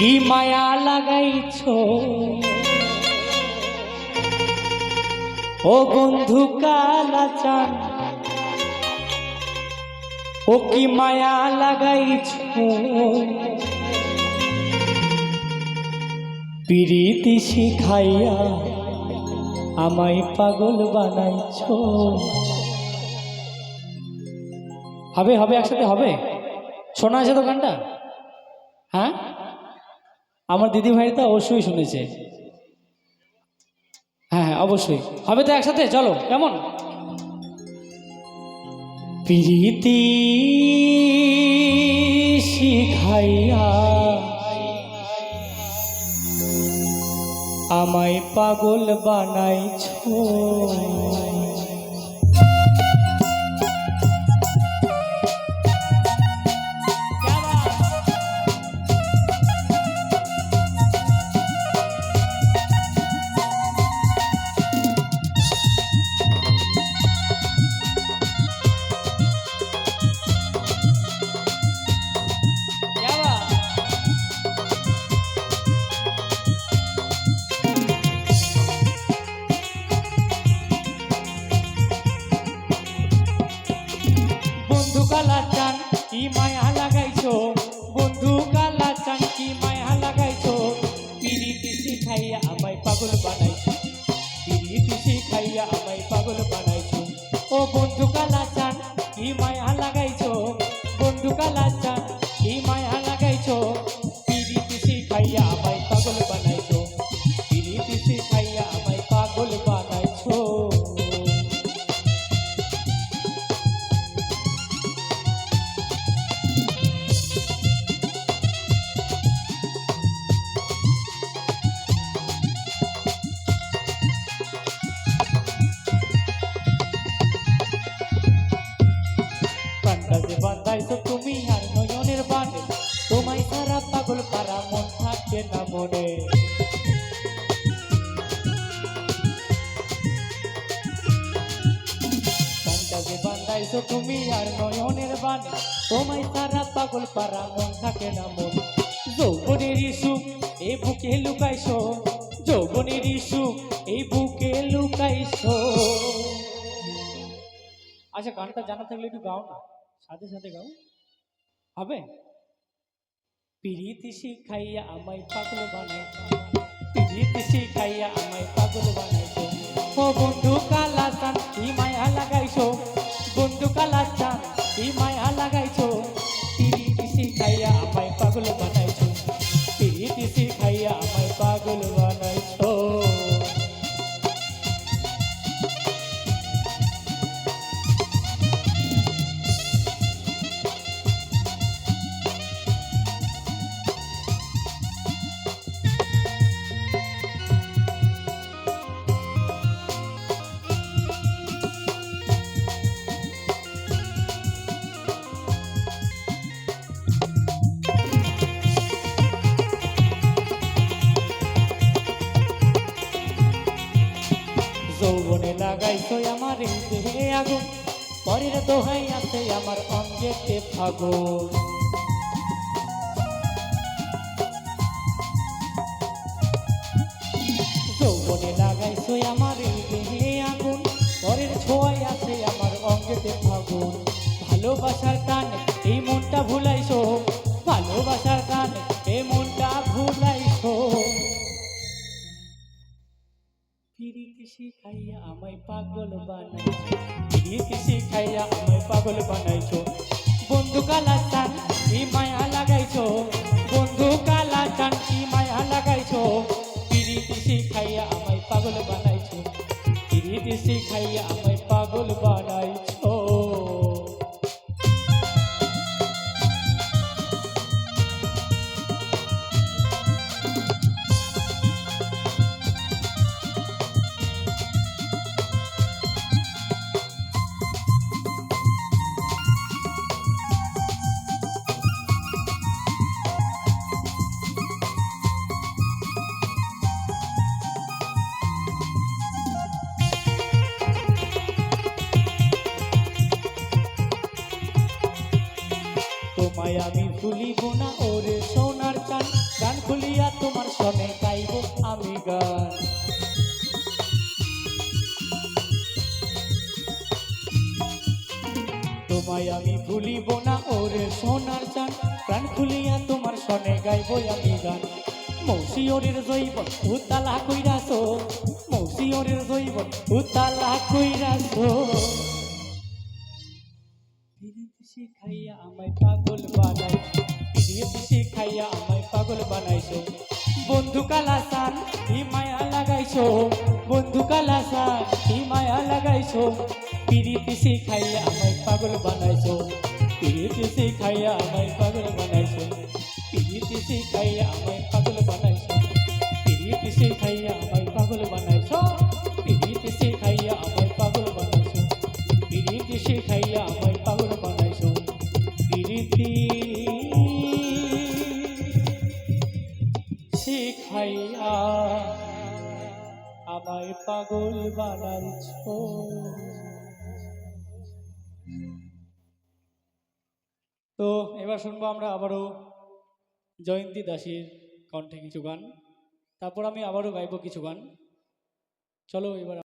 কি মায়া লাগাইছ? ও বন্ধু কালা চান ও কি মায়া লাগাইছ? পিরিতি শিখাইয়া আমায় পাগল বানাইছ। হবে হবে, একসাথে হবে। শোনা আছে তো গানটা হ্যাঁ? আমার দিদি ভাই তো অবশ্যই শুনেছে। হ্যাঁ হ্যাঁ অবশ্যই। হবে তো একসাথে? চলো, কেমন? প্রীতি শিখাইয়া আমায় পাগল বানাইছ। আমায় পাগল বানাইছি। পিলি পিসি খাইয়া আমায় পাগল বানাইছো। মনে। বান্ধাইছো তুমি আর নয়নের বানে। তোমায় সারা পাগল পারা মন থাকে না মন। যৌবনের সুখ এ বুকে লুকাইছো। যৌবনের সুখ এই বুকে লুকাইছো। আচ্ছা গানটা জানা থাকলে একটু গাও না। সাথে সাথে গাও। হবে? পিরিতি শিখাইয়া আমায় পাগল বানাই প্রীতি শিখাইয়া আমায় পাগল বানাইছো ও বন্ধু কালা চান কি মায়া লাগাইছো। বন্ধু কালা চান কি মায়া লাগাইছো। যৌবনে লাগাইছো আমার দেহে আগুন। পরের দোহাই আছে আমার ফাগুন। যৌবনে লাগাইছো আমার দেহে আগুন। পরের আছে আমার অঙ্গেতে ফাগুন। ভালোবাসার টান এই মনটা ভুলাইছো শিখাইয়া আমায় পাগল বানাইছো। পিরিতি শিখাইয়া আমায় পাগল বানাইছো। বন্ধু কি মায়া লাগাইছো? বন্ধু কালা কি মায়া লাগাইছো? পিরিতি শিখাইয়া আমায় পাগল বানাইছো। পিরিতি শিখাইয়া আমায় পাগল বানাইছো। তোমায় আমি ভুলিব না, ওরে সোনার চান গান খুলিয়া তোমার সনে গাইব আমি গান। তোমায় আমি ভুলিব না, ওরে সোনার চান প্রাণ খুলিয়া তোমার সনে গাইব আমি গান। মৌসিওরের জৈবন উতালা কইরাছো মৌসিওরের জৈবন উতালা পিরিতি শিখাইয়া আমায় পাগল বানাইছো। পিরিতি শিখাইয়া আমায় পাগল বানাইছো। বন্ধু কালাসান ই মায়া লাগাইছো? বন্ধু কালাসান ই মায়া লাগাইছো? পিরিতি শিখাইয়া আমায় পাগল বানাইছো। পিরিতি শিখাইয়া আমায় পাগল বানাইছো। পিরিতি শিখাইয়া আমায় পিরিতি শিখাইয়া আমায় পাগল বানাইছো। তো এবার শুনব আমরা আবারও জয়ন্তী দাসীর কণ্ঠে কিছু গান, তারপর আমি আবারও গাইবো কিছু গান। চলো এবার